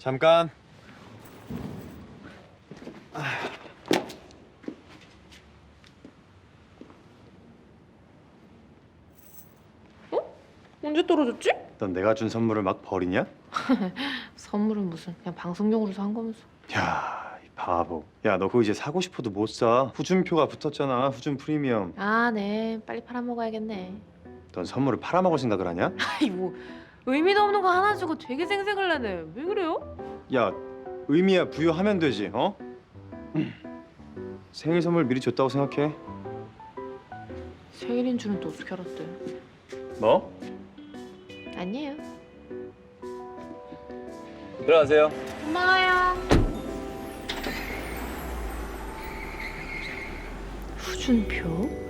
잠깐. 언제 떨어졌지? 넌 내가 준 선물을 막 버리냐? 선물은 무슨 그냥 방송용으로 산 거면서 야, 이 바보. 야, 너 그거 이제 사고 싶어도 못 사. 후준표가 붙었잖아. 후준 프리미엄. 아 네 빨리 팔아 먹어야겠네 넌 선물을 팔아먹을 생각을 하냐? 아이 뭐 의미도 없는 거 하나 주고 되게 생색을 내네 왜 그래요? 야, 의미야 부여하면 되지. 어? 음. 생일 선물 미리 줬다고 생각해. 생일인 줄은 또 어떻게 알았대 뭐? 아니에요 들어가세요. 고마워요 후준표?